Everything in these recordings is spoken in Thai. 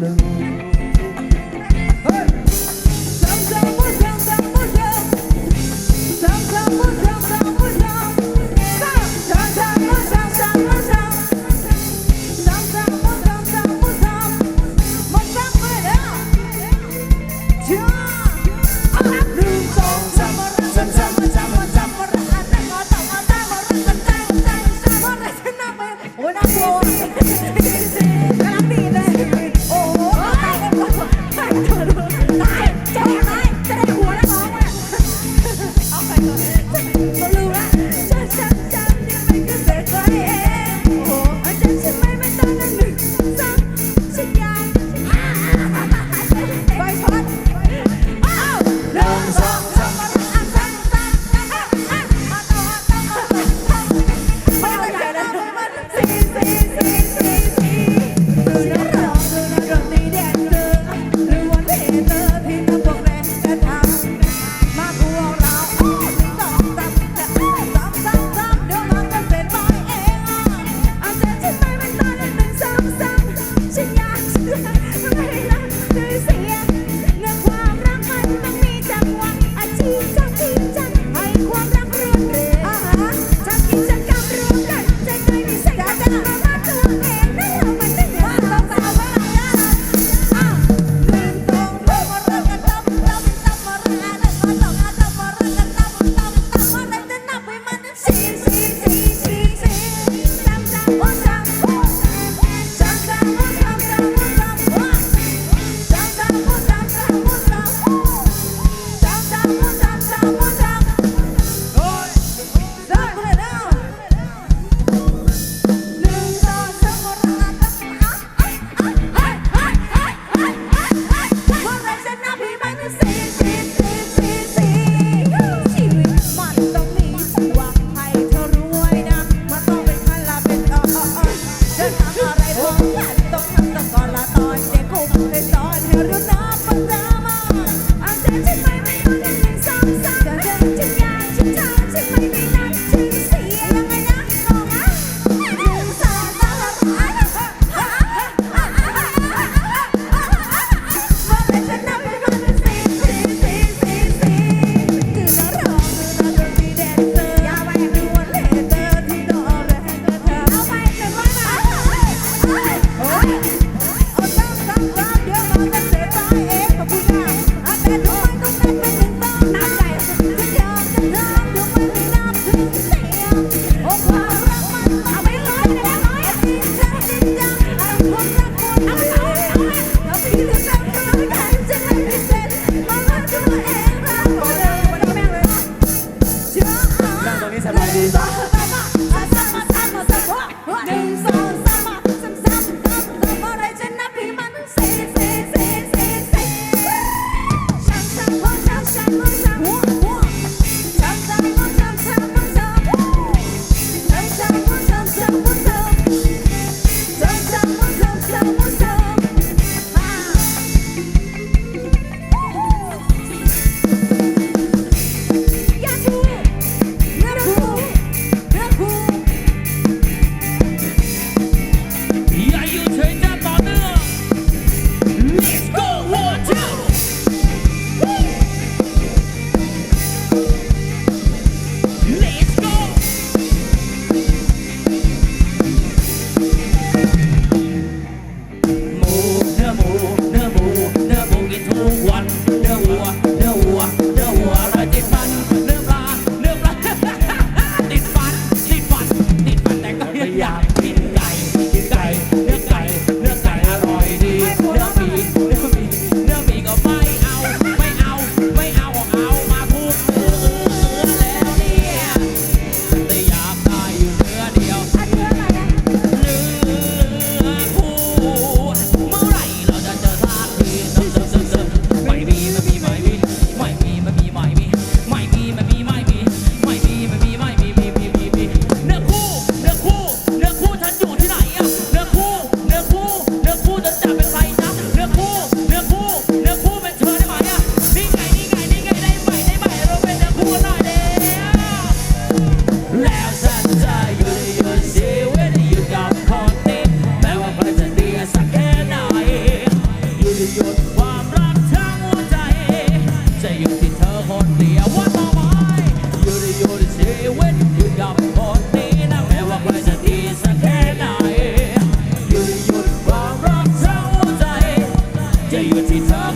ค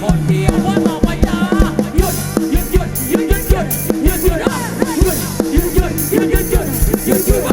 คนเดียวว่าต่อไปยุดหยุดหยุดหยุดหยุดหยุดหยุดหยุดหยุดหยุดหยุดหยุดหยุดหยุด